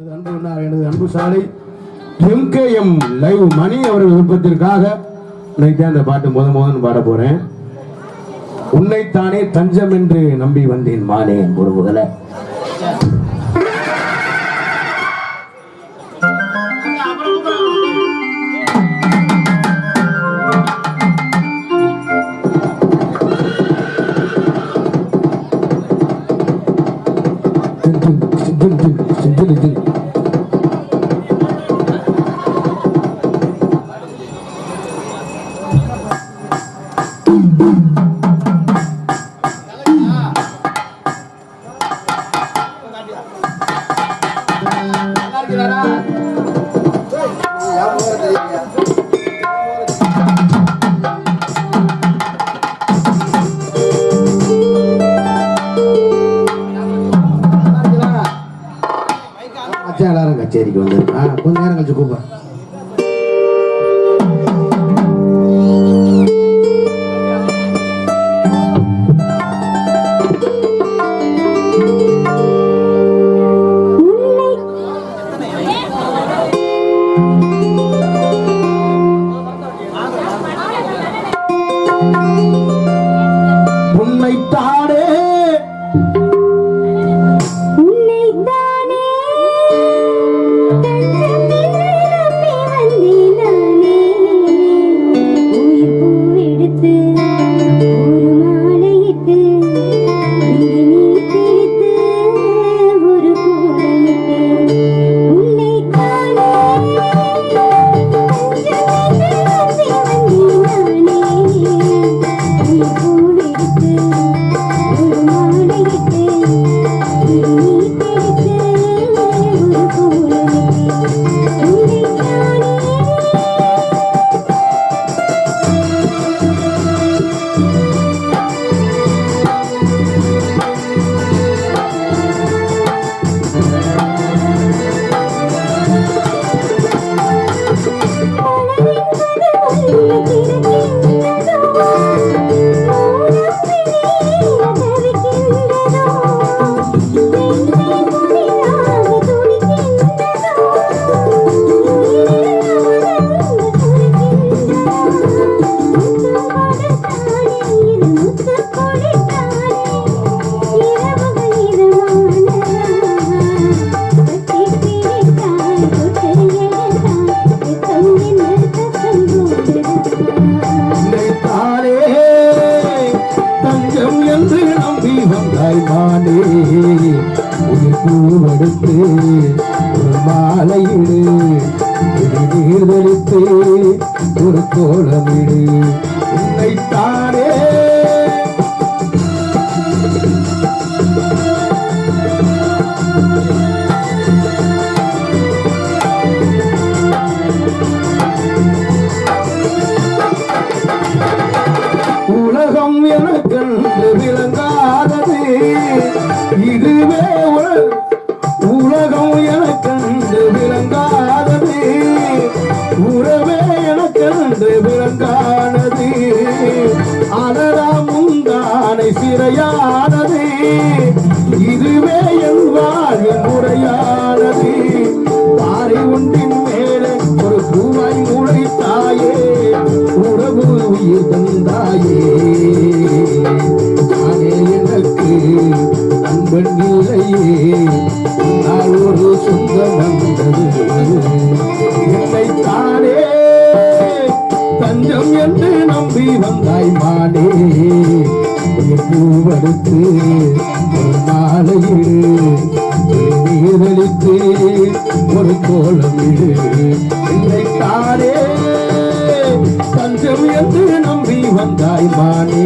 எனது அன்பு அண்ணா, எனது அன்பு சாலை எம்கேஎம் லைவ் மணி அவர்கள் விருப்பத்திற்காக இன்னைக்கு அந்த பாட்டு முத முதன்னு பாட போறேன் உன்னைத்தானே தஞ்சம் என்று நம்பி வந்தேன் மானே என் உறவுகளை கச்சேரிக்கு வந்து கொஞ்ச நேரம் கழிச்சு கூப்பிடுறேன். தஞ்சம் என்று நம்பி வந்தாய் மானே. ஒரு பூவெடுத்து ஒரு மாலையிடு ஒரு நீர்தளித்து ஒரு கோலமிடு. உன்னைத்தானே இறையானது இதுவே என் வாழ்வின் முறையானது பாறை ஒன்றின் மேலே ஒரு பூவாய் முளைத்தாயே. உறவு உயிர் தந்தாயே. தானே எனக்கு அன்பன் இல்லையே. நான் ஒரு சொந்தம் வந்தது. என்னை தானே பூவடுத்து ஒரு மாலையிடு ஒரு நீரழித்து ஒரு கோலமிடு என்னை தஞ்சம் என்று நம்பி வந்தாய் மானே.